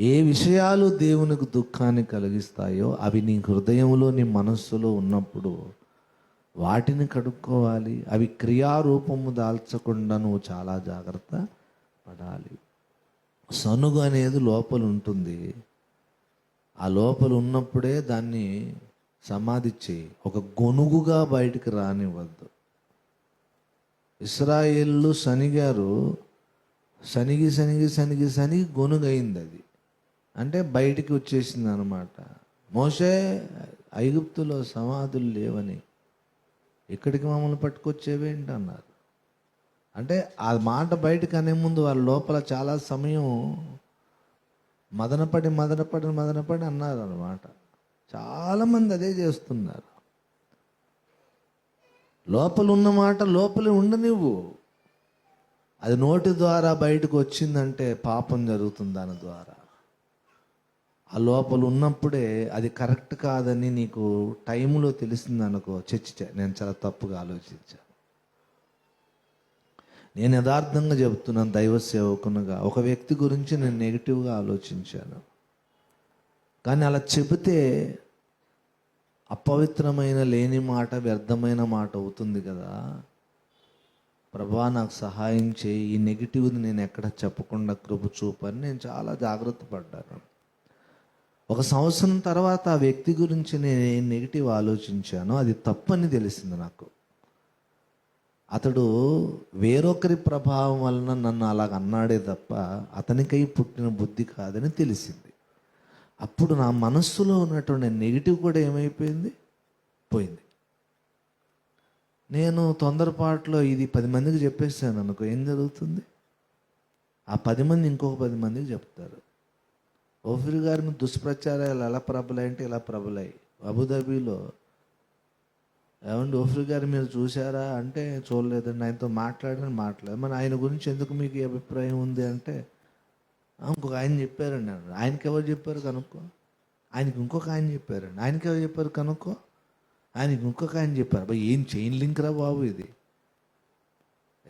ఏ విషయాలు దేవునికి దుఃఖాన్ని కలిగిస్తాయో అవి నీ హృదయంలో నీ మనస్సులో ఉన్నప్పుడు వాటిని కడుక్కోవాలి. అవి క్రియారూపము దాల్చకుండా నువ్వు చాలా జాగ్రత్త పడాలి. సనుగు అనేది లోపల ఉంటుంది. ఆ లోపల ఉన్నప్పుడే దాన్ని సమాధి చేయి. ఒక గొనుగుగా బయటికి రానివ్వద్దు. ఇస్రాయేళ్ళు శనిగారు శనిగి శనిగి శనిగి శనిగి గొనుగైంది అది. అంటే బయటికి వచ్చేసింది అనమాట మోసే ఐగుప్తులో సమాధులు లేవని ఇక్కడికి మమ్మల్ని పట్టుకొచ్చేవేంటి అన్నారు అంటే ఆ మాట బయటకు అనే ముందు వాళ్ళ లోపల చాలా సమయం మదనపడి మదనపడి మదనపడి అన్నారు అనమాట చాలామంది అదే చేస్తున్నారు. లోపల ఉన్న మాట లోపలే ఉండనివ్వు. అది నోటి ద్వారా బయటకు వచ్చిందంటే పాపం జరుగుతుంది దాని ద్వారా. ఆ లోపల ఉన్నప్పుడే అది కరెక్ట్ కాదని నీకు టైంలో తెలిసింది అనుకో చచ్చిచా నేను చాలా తప్పుగా ఆలోచించాను నేను యథార్థంగా చెబుతున్నాను దైవ సేవకునిగా. ఒక వ్యక్తి గురించి నేను నెగిటివ్గా ఆలోచించాను. కానీ అలా చెబితే అపవిత్రమైన లేని మాట వ్యర్థమైన మాట అవుతుంది కదా. ప్రభా నాకు సహాయం చేయి. ఈ నెగిటివ్ని నేను ఎక్కడ చెప్పకుండా కృప చూపని నేను చాలా జాగ్రత్త పడ్డాను. ఒక సంవత్సరం తర్వాత ఆ వ్యక్తి గురించి నేను ఏం నెగిటివ్ ఆలోచించాను అది తప్పని తెలిసింది నాకు. అతడు వేరొకరి ప్రభావం వలన నన్ను అలాగ అన్నాడే తప్ప అతనికై పుట్టిన బుద్ధి కాదని తెలిసింది. అప్పుడు నా మనస్సులో ఉన్నటువంటి నెగిటివ్ కూడా ఏమైపోయింది? పోయింది. నేను తొందరపాటులో ఇది పది మందికి చెప్పేసాను అనుకో ఏం జరుగుతుంది? ఆ పది మంది ఇంకొక పది మందికి చెప్తారు. ఓఫిర్ గారిని దుష్ప్రచారాలు ఎలా ప్రబలాయంటే ఇలా ప్రబలాయి. అబుదాబీలో ఏమండి ఓఫిర్ గారు మీరు చూసారా అంటే చూడలేదండి ఆయనతో మాట్లాడని మాట్లాడదు మరి ఆయన గురించి ఎందుకు మీకు అభిప్రాయం ఉంది అంటే ఇంకొక ఆయన చెప్పారండి. ఆయనకి ఎవరు చెప్పారు కనుక్కో? ఆయనకి ఇంకొక ఆయన చెప్పారండి. ఆయనకి ఎవరు చెప్పారు కనుక్కో? ఆయనకి ఇంకొక ఆయన చెప్పారు. అబ్బా ఏం చైన్ లింక్ రా బాబు ఇది?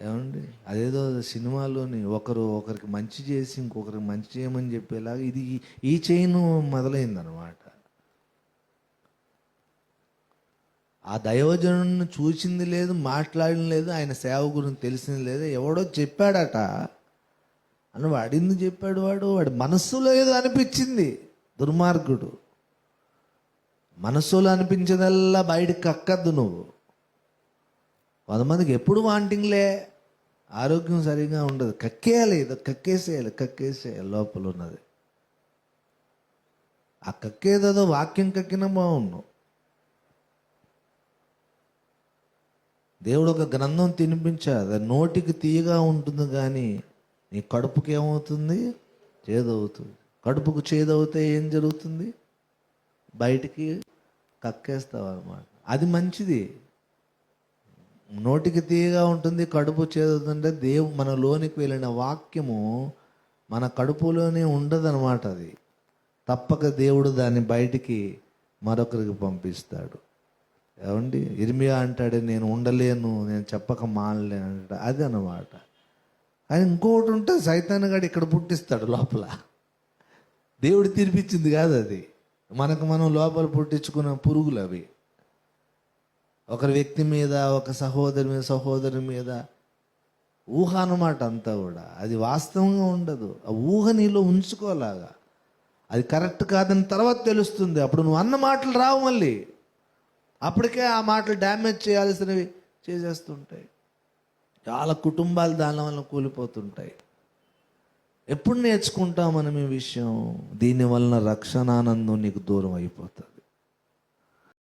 ఏమండి? అదేదో సినిమాలోని ఒకరు ఒకరికి మంచి చేసి ఇంకొకరికి మంచి చేయమని చెప్పేలాగా ఇది ఈ- చైన్ మొదలైందనమాట ఆ దైవజనుడిని చూసింది లేదు మాట్లాడిన లేదు ఆయన సేవ గురించి తెలిసింది లేదు ఎవడో చెప్పాడట. అని వాడింది చెప్పాడు వాడు వాడి మనస్సులో ఏదో అనిపించింది దుర్మార్గుడు. మనస్సులో అనిపించేదల్లా బయటకు కక్కద్దు నువ్వు. కొంతమందికి ఎప్పుడు వాంటింగ్లే? ఆరోగ్యం సరిగా ఉండదు. కక్కేయాలి ఏదో కక్కేసేయాలి కక్కేసేయాలి లోపల ఉన్నది. ఆ కక్కేదేదో వాక్యం కక్కినా బాగుండు. దేవుడు ఒక గ్రంథం తినిపించాడు. అది నోటికి తీయగా ఉంటుంది కానీ నీ కడుపుకి ఏమవుతుంది? చేదవుతుంది. కడుపుకు చేదవుతే ఏం జరుగుతుంది? బయటికి కక్కేస్తావు అనమాట అది మంచిది. నోటికి తీయగా ఉంటుంది కడుపు చేదుతుంటే దేవు మన లోనికి వెళ్ళిన వాక్యము మన కడుపులోనే ఉండదన్నమాట అది. తప్పక దేవుడు దాన్ని బయటికి మరొకరికి పంపిస్తాడు. ఏమండి? ఇర్మియా అంటాడు నేను ఉండలేను నేను చెప్పక మానలేను అంట అది అన్నమాట. అది ఇంకొకటి ఉంటే సైతాన్ ఇక్కడ పుట్టిస్తాడు లోపల. దేవుడు తినిపించింది కాదు అది. మనకు మనం లోపల పుట్టించుకున్న పురుగులు అవి. ఒకరి వ్యక్తి మీద ఒక సహోదరి మీద సహోదరి మీద ఊహ అన్నమాట అంతా కూడా. అది వాస్తవంగా ఉండదు. ఆ ఊహ నీలో ఉంచుకోలాగా. అది కరెక్ట్ కాదని తర్వాత తెలుస్తుంది. అప్పుడు నువ్వు అన్న మాటలు రావు మళ్ళీ. అప్పటికే ఆ మాటలు డ్యామేజ్ చేయాల్సినవి చేసేస్తుంటాయి. చాలా కుటుంబాలు దాని వల్ల కూలిపోతుంటాయి. ఎప్పుడు నేర్చుకుంటాం మనం ఈ విషయం? దీని వలన రక్షణానందం నీకు దూరం అయిపోతుంది.